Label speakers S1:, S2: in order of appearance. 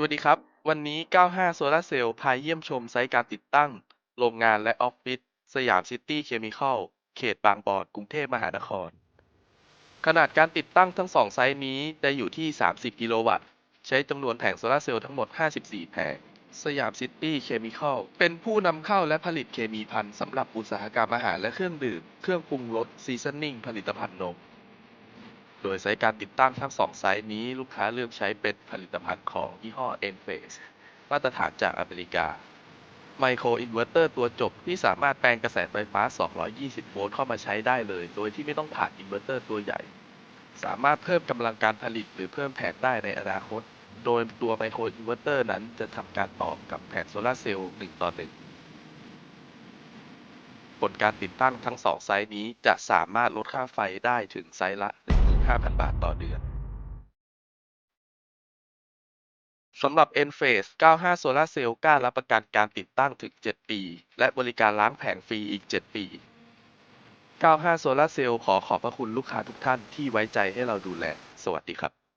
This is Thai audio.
S1: สวัสดีครับ วันนี้ 95 โซลาร์เซลล์พาเยี่ยมชมไซต์การติดตั้ง โรงงานและออฟฟิศสยามซิตี้เคมีคอลเขตบางบอนกรุงเทพมหานคร ขนาดการติดตั้งทั้งสองไซต์นี้ได้อยู่ที่ 30 กิโลวัตต์ ใช้จำนวนแผงโซลาร์เซลล์ทั้งหมด 54 แผง สยามซิตี้เคมีคอลเป็นผู้นำเข้าและผลิตเคมีภัณฑ์สำหรับอุตสาหกรรมอาหารและเครื่องดื่ม เครื่องปรุงรสซีซันนิ่งผลิตภัณฑ์นม โดยไซต์การติดตั้งทั้งสองไซต์นี้ลูกค้าเลือกใช้เป็นผลิตภัณฑ์ของยี่ห้อ Enphase มาตรฐานจากอเมริกา ไมโครอินเวอร์เตอร์ตัวจบที่สามารถแปลงกระแสไฟฟ้า 220 โวลต์เข้ามาใช้ได้เลย โดยที่ไม่ต้องผ่านอินเวอร์เตอร์ตัวใหญ่ สามารถเพิ่มกำลังการผลิตหรือเพิ่มแผงได้ในอนาคต โดยตัวไมโครอินเวอร์เตอร์นั้นจะทำการต่อกับแผงโซลาร์เซลล์1ต่อ1ผลการติดตั้งทั้งสองไซต์นี้จะสามารถลดค่าไฟได้ถึงไซต์ละ 5,000 บาทต่อเดือนสำหรับ Enphase 95 Solar Cell กล้ารับประกันการติดตั้งถึง 7 ปี และบริการล้างแผงฟรีอีก 7 ปี 95 Solar Cell ขอขอบพระคุณลูกค้าทุกท่านที่ไว้ใจให้เราดูแล สวัสดีครับ